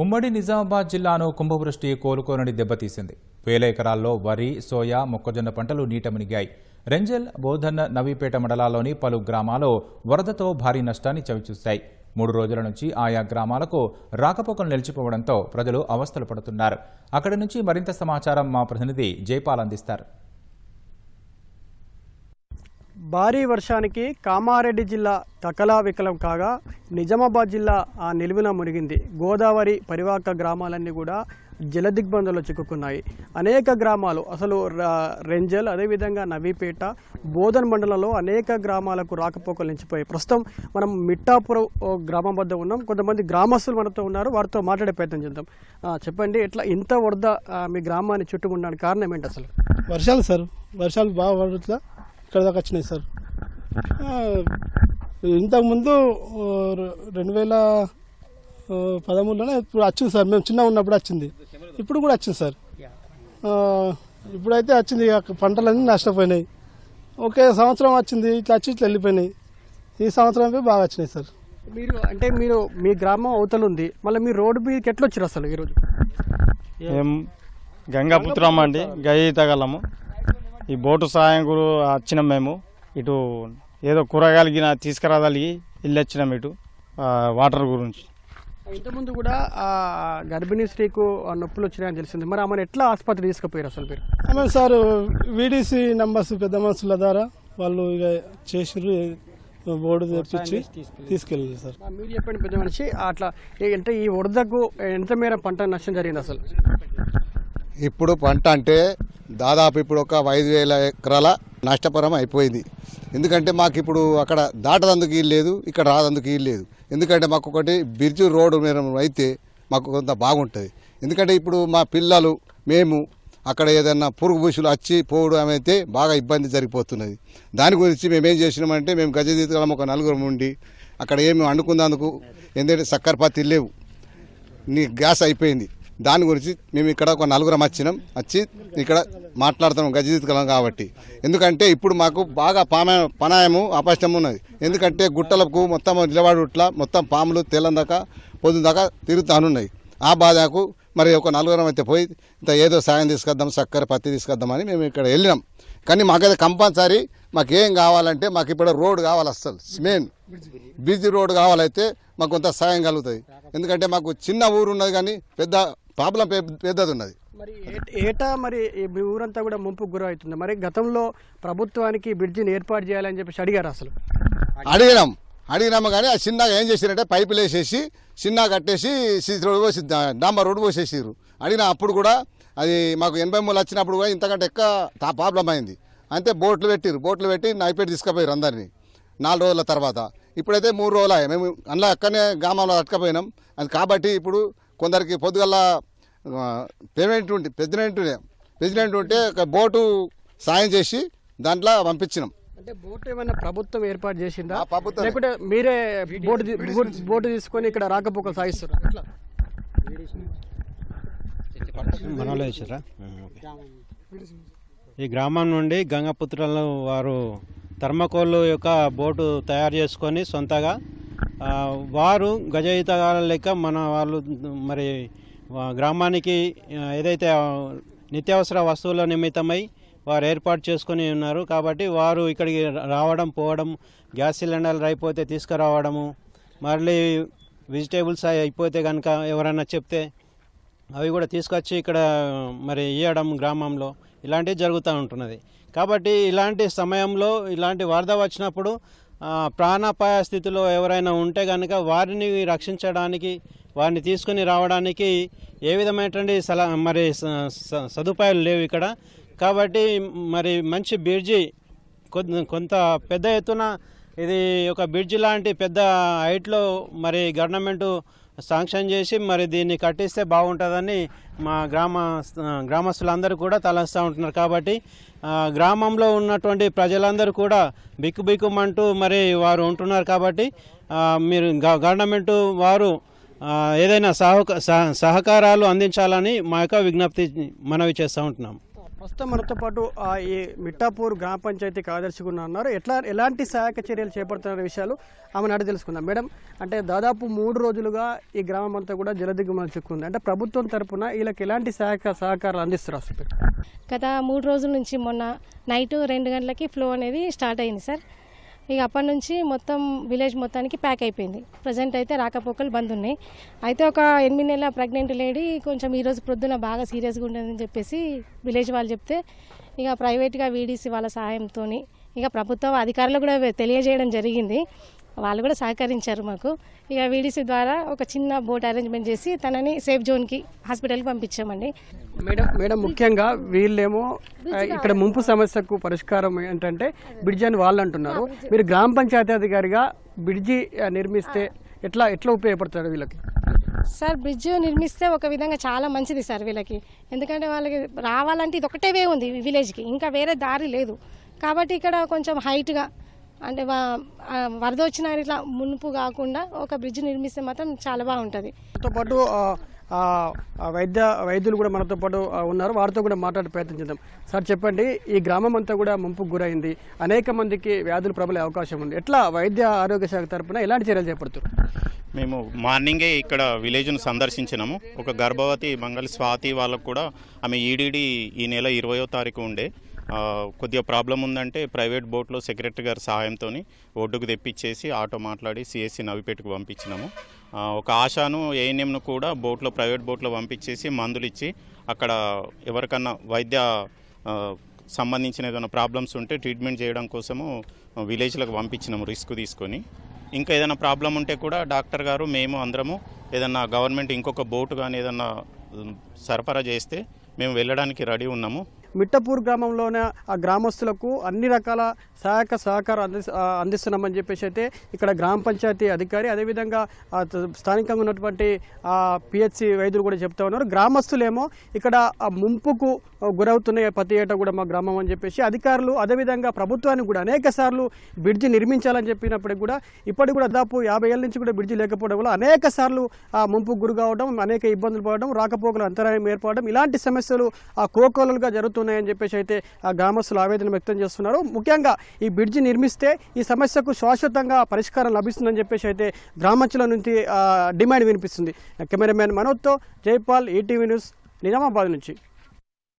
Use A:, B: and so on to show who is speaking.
A: ఉమ్మడి నిజామాబాద్ జిల్లాను కుంభవృష్టి కోలుకోనని దెబ్బతీసింది. వేల ఎకరాల్లో వరి సోయా మొక్కజొన్న పంటలు నీట మునిగాయి. రెంజల్ బోధన్ నవీపేట మండలాల్లోని పలు గ్రామాలు వరదతో భారీ నష్టాన్ని చవిచూశాయి. మూడు రోజుల నుంచి ఆయా గ్రామాలకు రాకపోకలు నిలిచిపోవడంతో ప్రజలు అవస్థలు పడుతున్నారు. అక్కడి నుంచి మరింత సమాచారం మా ప్రతినిధి జైపాల్ అందిస్తారు.
B: భారీ వర్షానికి కామారెడ్డి జిల్లా తకలా వికలం కాగా నిజామాబాద్ జిల్లా ఆ నిలువున మునిగింది. గోదావరి పరివాహక గ్రామాలన్నీ కూడా జలదిగ్బంధంలో చిక్కుకున్నాయి. అనేక గ్రామాలు అసలు ర- రెంజల్ అదేవిధంగా నవీపేట బోధన్ మండలంలో అనేక గ్రామాలకు రాకపోకలు నిలిచిపోయాయి. ప్రస్తుతం మనం మిట్టాపురం గ్రామం వద్ద ఉన్నాం. కొంతమంది గ్రామస్తులు మనతో ఉన్నారు. వారితో మాట్లాడే ప్రయత్నం చేద్దాం. చెప్పండి ఎట్లా ఇంత వరద మీ గ్రామాన్ని చుట్టుముండడానికి కారణం ఏంటి అసలు?
C: వర్షాలు సార్. వర్షాలు బాగా పడుతుందా ఇక్కడ దాకా వచ్చినాయి సార్. ఇంతకుముందు రెండు వేల పదమూడులోనే ఇప్పుడు వచ్చింది సార్. మేము చిన్న ఉన్నప్పుడు వచ్చింది. ఇప్పుడు కూడా వచ్చింది సార్. ఇప్పుడైతే వచ్చింది ఇక పంటలన్నీ నష్టపోయినాయి. ఒకే సంవత్సరం వచ్చింది ఇట్లా వచ్చి ఇట్లా వెళ్ళిపోయినాయి. ఈ సంవత్సరం బాగా వచ్చినాయి సార్.
B: మీరు అంటే మీరు మీ గ్రామం అవతల ఉంది. మళ్ళీ మీ రోడ్డు మీదకి ఎట్లా వచ్చారు అసలు ఈరోజు?
D: ఏం గంగాపుత్రం అండి. గయి తగలము ఈ బోటు సాయం కూడా వచ్చినాం మేము. ఇటు ఏదో కూరగాయలు గిన తీసుకురాదలిగి ఇల్లు వచ్చినాం ఇటు వాటర్ గురించి.
B: ఇంతకుముందు కూడా ఆ గర్భిణీ స్త్రీకు ఆ నొప్పులు వచ్చినాయని తెలిసింది. మరి ఆమెను ఎట్లా ఆసుపత్రి తీసుకుపోయారు అసలు మీరు?
C: ఆమె సార్ వీడీసీ నంబర్స్ పెద్ద మనుషుల ద్వారా వాళ్ళు ఇక చేసిర్రు బోర్డు తెప్పించి తీసుకెళ్ళారు సార్.
B: మీరు చెప్పండి పెద్ద మనిషి అట్లా అంటే ఈ వరదకు ఎంత మేర పంట నష్టం జరిగింది అసలు?
E: ఇప్పుడు పంట అంటే దాదాపు ఇప్పుడు ఒక ఐదు వేల ఎకరాల నష్టపరం అయిపోయింది. ఎందుకంటే మాకు ఇప్పుడు అక్కడ దాటదందుకు ఇల్లు లేదు ఇక్కడ రాదందుకు ఇల్లు లేదు. ఎందుకంటే మాకు ఒకటి బిర్జు రోడ్డు మీద అయితే మాకు కొంత బాగుంటుంది. ఎందుకంటే ఇప్పుడు మా పిల్లలు మేము అక్కడ ఏదైనా పురుగు పూసులు వచ్చి పోవడం అయితే బాగా ఇబ్బంది జరిగిపోతున్నది. దాని గురించి మేము ఏం చేసినామంటే మేము గజదీతలం ఒక నలుగురం ఉండి అక్కడ ఏమి వండుకున్నందుకు ఎందుకంటే సక్కర పత్తి లేవు. నీ గ్యాస్ అయిపోయింది. దాని గురించి మేము ఇక్కడ ఒక నలుగురం వచ్చినాం. వచ్చి ఇక్కడ మాట్లాడుతున్నాం గజదీతకలం కాబట్టి. ఎందుకంటే ఇప్పుడు మాకు బాగా పామ పనాయము అపష్టం ఉన్నది. ఎందుకంటే గుట్టలకు మొత్తం నిలబడుట్ల మొత్తం పాములు తెల్లందాకా పొద్దున దాకా తిరుగుతానున్నాయి. ఆ బాధకు మరి ఒక నలుగురం అయితే పోయి ఇంత ఏదో సాయం తీసుకొద్దాం చక్కెర పత్తి తీసుకొద్దామని మేము ఇక్కడ వెళ్ళినాం. కానీ మాకైతే కంపల్సరీ మాకు ఏం కావాలంటే మాకు ఇప్పుడు రోడ్ కావాలి అస్సలు. మెయిన్. బిజీ రోడ్ కావాలైతే మాకు కొంత సాయం కలుగుతుంది. ఎందుకంటే మాకు చిన్న ఊరు ఉన్నది కానీ పెద్ద ప్రాబ్లం పెద్దది ఉన్నది
B: మరి ఏటా మరి మీ ఊరంతా కూడా ముంపుకు గురవుతుంది. మరి గతంలో ప్రభుత్వానికి బ్రిడ్జిని ఏర్పాటు చేయాలని చెప్పేసి అడిగారు అసలు?
E: అడిగినాం. అడిగినాము కానీ ఆ చిన్నగా ఏం చేసిరంటే పైపులు వేసేసి చిన్నగా కట్టేసి సీసీ రోడ్ పోసి డాంబర్ రోడ్ పోసేసారు అడిగిన అప్పుడు కూడా అది మాకు ఎనభై మూడు వచ్చినప్పుడు కూడా ఇంతకంటే ఎక్కువ తా- ప్రాబ్లం అయింది. అంతే బోట్లు పెట్టిరు బోట్లు పెట్టి నైపేట తీసుకుపోయారు అందరినీ. నాలుగు రోజుల తర్వాత. ఇప్పుడైతే మూడు రోజులు అయ్యాయి. మేము అందులో అక్కడనే గ్రామంలో అటకపోయినాం. అది కాబట్టి ఇప్పుడు కొందరికి పొద్దుగల పేమెంట్ ఉంటే ప్రెసిడెంట్ ప్రెసిడెంట్ ఉంటే ఒక బోటు సాయం చేసి దాంట్లో పంపించినాం.
B: అంటే బోట్ ఏమైనా ప్రభుత్వం ఏర్పాటు చేసిందా?
E: ఆ ప్రభుత్వమే.
B: లేకుంటే మీరే బోటు బోట్- తీసుకొని ఇక్కడ రాకపోకలు సాగిస్తారు?
F: మనలో వేసారా ఈ గ్రామం నుండి గంగపుత్రులను వారు థర్మకోల్ యొక్క బోటు తయారు చేసుకొని సొంతగా వారు గజయితగాల లెక్క మన వాళ్ళు మరి గ్రామానికి ఏదైతే నిత్యావసర వస్తువుల నిమిత్తమై వారు ఏర్పాటు చేసుకొని ఉన్నారు. కాబట్టి వారు ఇక్కడికి రావడం పోవడం గ్యాస్ సిలిండర్లు అయిపోతే తీసుకురావడము మళ్ళీ వెజిటేబుల్స్ అయిపోతే కనుక ఎవరైనా చెప్తే అవి కూడా తీసుకొచ్చి ఇక్కడ మరి ఇవ్వడం గ్రామంలో ఇలాంటివి జరుగుతూ ఉంటున్నది. కాబట్టి ఇలాంటి సమయంలో ఇలాంటి వరద వచ్చినప్పుడు ప్రాణాపాయ స్థితిలో ఎవరైనా ఉంటే కనుక వారిని రక్షించడానికి వారిని తీసుకుని రావడానికి ఏ విధమైనటువంటి సలా మరి స- స- సదుపాయాలు లేవు ఇక్కడ. కాబట్టి మరి మంచి బ్రిడ్జి కొద్ది- కొంత పెద్ద ఎత్తున ఇది ఒక బ్రిడ్జ్ లాంటి పెద్ద హైట్లో మరి గవర్నమెంటు శాంక్షన్ చేసి మరి దీన్ని కట్టిస్తే బాగుంటుందని మా గ్రామ గ్రామస్తులందరూ కూడా తలస్తూ ఉంటున్నారు. కాబట్టి గ్రామంలో ఉన్నటువంటి ప్రజలందరూ కూడా బిక్కుబిక్కుమంటూ మరి వారు ఉంటున్నారు. కాబట్టి మీరు గ- గవర్నమెంట్ వారు ఏదైనా సహక సహ- సహకారాలు అందించాలని మా యొక్క విజ్ఞప్తి మనవి చేస్తూ ఉంటున్నాం.
B: ప్రస్తుతం మనతో పాటు ఆ, ఈ మిట్టాపూర్ గ్రామ పంచాయతీ కార్యదర్శిగా ఉన్నారు. ఎట్లా ఎలాంటి సహాయక చర్యలు చేపడుతున్న విషయాలు ఆమెను అడిగి తెలుసుకుందాం. మేడం అంటే దాదాపు మూడు రోజులుగా ఈ గ్రామం అంతా కూడా జలదిగ్గుమలు చిక్కుంది అంటే ప్రభుత్వం తరపున వీళ్ళకి ఎలాంటి సహాయక సహకారాలు అందిస్తారు
G: గత మూడు రోజుల నుంచి మొన్న నైట్ రెండు గంటలకి ఫ్లో అనేది స్టార్ట్ అయింది సార్. ఇక అప్పటి నుంచి మొత్తం విలేజ్ మొత్తానికి ప్యాక్ అయిపోయింది. ప్రజెంట్ అయితే రాకపోకలు బంద్ ఉన్నాయి. అయితే ఒక ఎనిమిది నెలల ప్రెగ్నెంట్ లేడీ కొంచెం ఈరోజు ప్రొద్దున బాగా సీరియస్గా ఉండదని చెప్పేసి విలేజ్ వాళ్ళు చెప్తే ఇక ప్రైవేట్గా వీడీసీ వాళ్ళ సహాయంతో ఇక ప్రభుత్వ అధికారులు కూడా తెలియజేయడం జరిగింది. వాళ్ళు కూడా సహకరించారు మాకు. ఇక వీడీసీ ద్వారా ఒక చిన్న బోట్ అరేంజ్మెంట్ చేసి తనని సేఫ్ జోన్కి హాస్పిటల్కి పంపించామండి.
B: మేడం మేడం ముఖ్యంగా వీళ్ళేమో ఇక్కడ ముంపు సమస్యకు పరిష్కారం ఏంటంటే బ్రిడ్జి అని వాళ్ళు అంటున్నారు. మీరు గ్రామ పంచాయతీ అధికారిగా బ్రిడ్జి నిర్మిస్తే ఎట్లా ఎట్లా ఉపయోగపడుతుంది వీళ్ళకి?
G: సార్ బ్రిడ్జ్ నిర్మిస్తే ఒక విధంగా చాలా మంచిది సార్ వీళ్ళకి. ఎందుకంటే వాళ్ళకి రావాలంటే ఇది ఒకటే వే ఉంది విలేజ్కి ఇంకా వేరే దారి లేదు. కాబట్టి ఇక్కడ కొంచెం హైట్గా అంటే వరద వచ్చిన ఇట్లా మునుపు కాకుండా ఒక బ్రిడ్జ్ నిర్మిస్తే మాత్రం చాలా బాగుంటుంది.
B: మనతో పాటు వైద్య వైద్యులు కూడా మనతో పాటు ఉన్నారు. వారితో కూడా మాట్లాడే ప్రయత్నం చేద్దాం. సార్ చెప్పండి ఈ గ్రామం అంతా కూడా ముంపుకు గురైంది. అనేక మందికి వ్యాధులు ప్రబలే అవకాశం ఉంది. ఎట్లా వైద్య ఆరోగ్య శాఖ తరపున ఎలాంటి చర్యలు చేపడుతున్నారు?
H: మేము మార్నింగే ఇక్కడ విలేజ్ను సందర్శించినాము. ఒక గర్భవతి మంగళ స్వాతి వాళ్ళకు కూడా ఆమె ఈడీడీ ఈ నెల ఇరవయో తారీఖు ఉండే. కొద్దిగా ప్రాబ్లం ఉందంటే ప్రైవేట్ బోట్లో సెక్రటరీ గారి సహాయంతో ఒడ్డుకు తెప్పించేసి ఆటో మాట్లాడి సిఎస్సి నవిపేటకు పంపించినాము. ఒక ఆశాను ఏఎన్ఎంను కూడా బోట్లో ప్రైవేట్ బోట్లో పంపించేసి మందులు ఇచ్చి అక్కడ ఎవరికన్నా వైద్య సంబంధించిన ఏదైనా ప్రాబ్లమ్స్ ఉంటే ట్రీట్మెంట్ చేయడం కోసము విలేజ్లకు పంపించినాము రిస్క్ తీసుకొని. ఇంకా ఏదైనా ప్రాబ్లం ఉంటే కూడా డాక్టర్ గారు మేము అందరము ఏదన్నా గవర్నమెంట్ ఇంకొక బోటు కానీ ఏదన్నా సరఫరా చేస్తే మేము వెళ్ళడానికి రెడీ ఉన్నాము.
B: మిట్టపూర్ గ్రామంలోనే ఆ గ్రామస్తులకు అన్ని రకాల సహాయక సహకారం అంది అందిస్తున్నామని చెప్పేసి అయితే ఇక్కడ గ్రామ పంచాయతీ అధికారి అదేవిధంగా స్థానికంగా ఉన్నటువంటి పిహెచ్సి వైద్యులు కూడా చెప్తా ఉన్నారు. గ్రామస్తులేమో ఇక్కడ ఆ ముంపుకు గురవుతున్నాయి ప్రతి ఏటా కూడా మా గ్రామం అని చెప్పేసి అధికారులు అదేవిధంగా ప్రభుత్వానికి కూడా అనేక సార్లు బ్రిడ్జి నిర్మించాలని చెప్పినప్పటికి కూడా ఇప్పటికి కూడా దాదాపు యాభై ఏళ్ళ నుంచి కూడా బ్రిడ్జి లేకపోవడం వల్ల అనేక సార్లు ఆ ముంపుకు గురి కావడం అనేక ఇబ్బందులు పడడం రాకపోకలు అంతరాయం ఏర్పడడం ఇలాంటి సమస్యలు ఆ కోకోలుగా జరుగుతున్నాయని చెప్పేసి అయితే ఆ గ్రామస్తులు ఆవేదన వ్యక్తం చేస్తున్నారు. ముఖ్యంగా ఈ బ్రిడ్జి నిర్మిస్తే ఈ సమస్యకు శాశ్వతంగా పరిష్కారం లభిస్తుందని చెప్పేసి అయితే గ్రామాంచల నుంచి డిమాండ్ వినిపిస్తుంది. కెమెరామెన్ మనోజ్తో జైపాల్ ఈటీవీ న్యూస్ నిజామాబాద్ నుంచి.